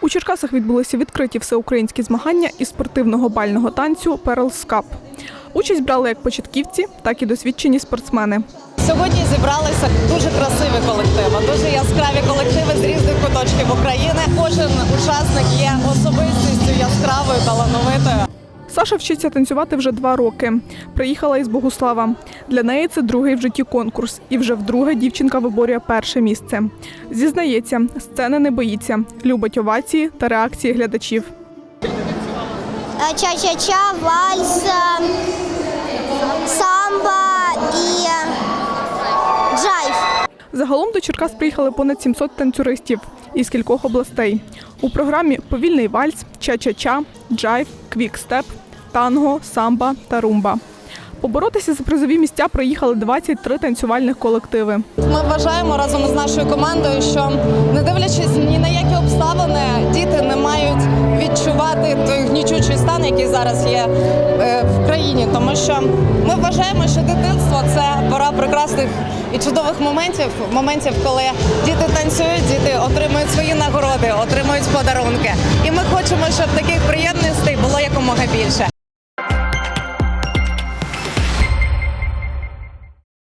У Черкасах відбулися відкриті всеукраїнські змагання із спортивного бального танцю Перлс Кап. Участь брали як початківці, так і досвідчені спортсмени. Сьогодні зібралися дуже красиві колективи, дуже яскраві колективи з різних куточків України. Кожен учасник є особистістю яскравою, талановитою. Саша вчиться танцювати вже два роки. Приїхала із Богуслава. Для неї це другий в житті конкурс, і вже вдруге дівчинка виборює перше місце. Зізнається, сцени не боїться, любить овації та реакції глядачів. Э, ча-ча-ча, вальс, э, самбо и э, джайв. Загалом до Черкас приїхали понад 700 танцюристів із кількох областей. У програмі повільний вальс, ча-ча-ча, джайв, квік-степ, танго, самба та румба. Поборотися за призові місця приїхали 23 танцювальних колективи. Ми вважаємо разом з нашою командою, що не дивлячись ні на які обставини, діти не мають відчувати той гнічучий стан, який зараз є е, в країні. Тому що ми вважаємо, що дитинство це пора прекрасних і чудових моментів, моментів, коли діти танцюють, діти отримують свої нагороди, отримують подарунки. І ми хочемо, щоб таких приємностей було якомога більше.